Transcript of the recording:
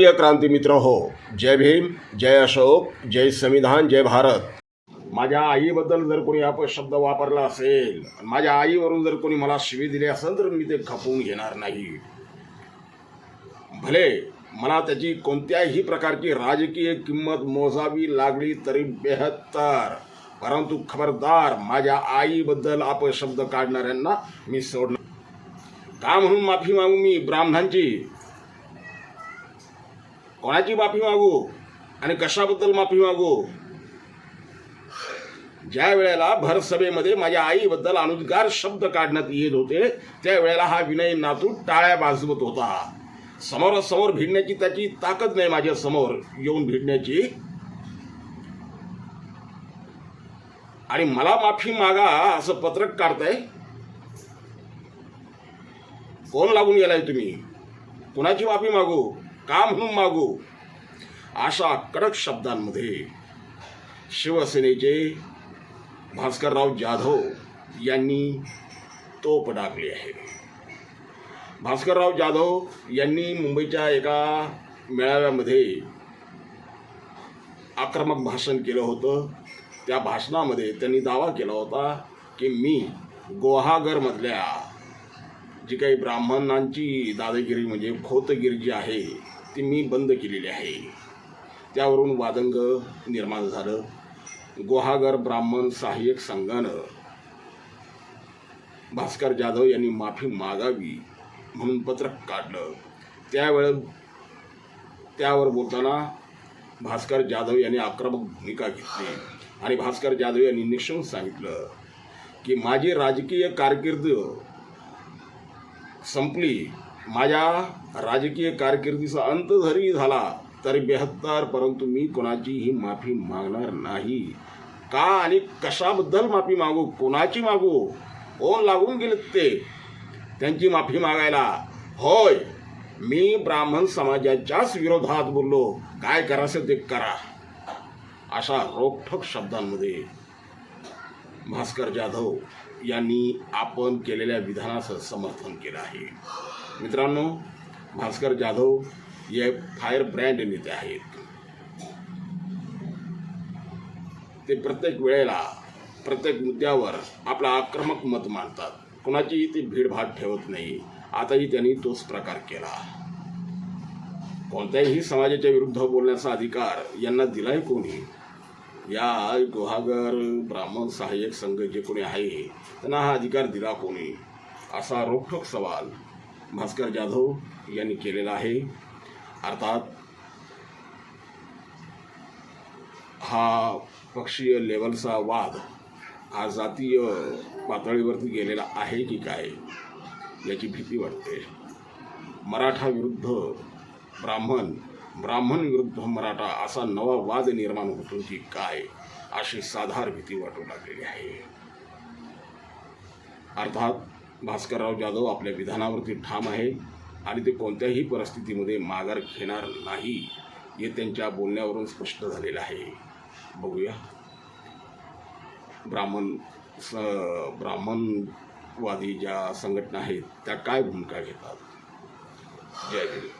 प्रिय क्रांती मित्र हो जय भीम जय अशोक जय संविधान जय भारत. माझ्या आईबद्दल जर कोणी अपशब्द वापरला असेल माझ्या आईवरून जर कोणी मला शिवी दिली असेल तर मी ते खपवून घेणार नाही. भले मला त्याची कोणत्याही प्रकारची राजकीय किंमत मोजावी लागली तरी बेहत्तर परंतु खबरदार माझ्या आईबद्दल अपशब्द काढणाऱ्यांना मी सोडणार. का म्हणून माफी मागू मी ब्राह्मणांची? कोणाची माफी मागू? आणि कशाबद्दल माफी मागू? ज्या वेळेला भरसभेमध्ये माझ्या आईबद्दल अनुद्गार शब्द काढण्यात येत होते त्यावेळेला हा विनय नातू टाळ्या वाजवत होता. समोरासमोर भिडण्याची त्याची ताकद नाही माझ्यासमोर. येऊन भिडण्याची. आणि मला माफी मागा असं पत्रक काढताय? कोण लागून गेलाय तुम्ही. कुणाची माफी मागू? का म्हणून मागू? अशा कडक शब्दांमध्ये शिवसेनेचे भास्करराव जाधव यांनी तोप डागली आहे. भास्करराव जाधव यांनी मुंबईच्या एका मेळाव्यामध्ये आक्रमक भाषण केलं होतं. त्या भाषणामध्ये त्यांनी दावा केला होता की मी गुहागरमधल्या जी काही ब्राह्मणांची दादागिरी म्हणजे खोतगिरी जी आहे ती मी बंद केलेली आहे. त्यावरून वादंग निर्माण झालं. गुहागर ब्राह्मण सहाय्यक संघानं भास्कर जाधव यांनी माफी मागावी म्हणून पत्रक काढलं. त्यावेळे त्यावर बोलताना भास्कर जाधव यांनी आक्रमक भूमिका घेतली आणि भास्कर जाधव यांनी निशंक सांगितलं की माझी राजकीय कारकीर्द संपली. माझ्या राजकीय कारकिर्दीचा अंत जरी झाला तरी बेहत्तर परंतु मी कोणाचीही माफी मागणार नाही. का आणि कशाबद्दल माफी मागू? कोणाची मागू? कोण लागून गेलेत ते? त्यांची माफी मागायला. होय मी ब्राह्मण समाजाच्याच विरोधात बोललो. काय करायचं ते करा. अशा रोखठोक शब्दांमध्ये भास्कर जाधव यांनी आपण केलेल्या विधानाचं समर्थन केलं आहे. मित्रांनो भास्कर जाधव हे फायर ब्रँड नेते आहेत. ते प्रत्येक वेळेला प्रत्येक मुद्द्यावर आपला आक्रमक मत मांडतात. कुणाचीही ते भीडभाड ठेवत नाही. आताही त्यांनी तोच प्रकार केला. कोणत्याही समाजाच्या विरुद्ध बोलण्याचा अधिकार यांना दिलाय कोणी? या गुहागर ब्राह्मण सहाय्यक संघ जे कोणी आहे त्यांना हा अधिकार दिला कोणी? असा रोखठोक सवाल भास्कर जाधव यांनी केलेला आहे. अर्थात हा पक्षीय लेवलचा वाद हा जातीय पातळीवरती गेलेला आहे की काय याची भीती वाटते. मराठा विरुद्ध ब्राह्मण ब्राह्मण विरुद्ध मराठा असा नवा वाद निर्माण होतो की काय अशी साधार भीती वाटू लागलेली आहे. अर्थात भास्करराव जाधव आपल्या विधानावरती ठाम आहे आणि ते कोणत्याही परिस्थितीमध्ये माघार घेणार नाही हे त्यांच्या बोलण्यावरून स्पष्ट झालेलं आहे. बघूया. ब्राह्मण स ब्राह्मणवादी ज्या संघटना आहेत त्या काय भूमिका घेतात? जय भीम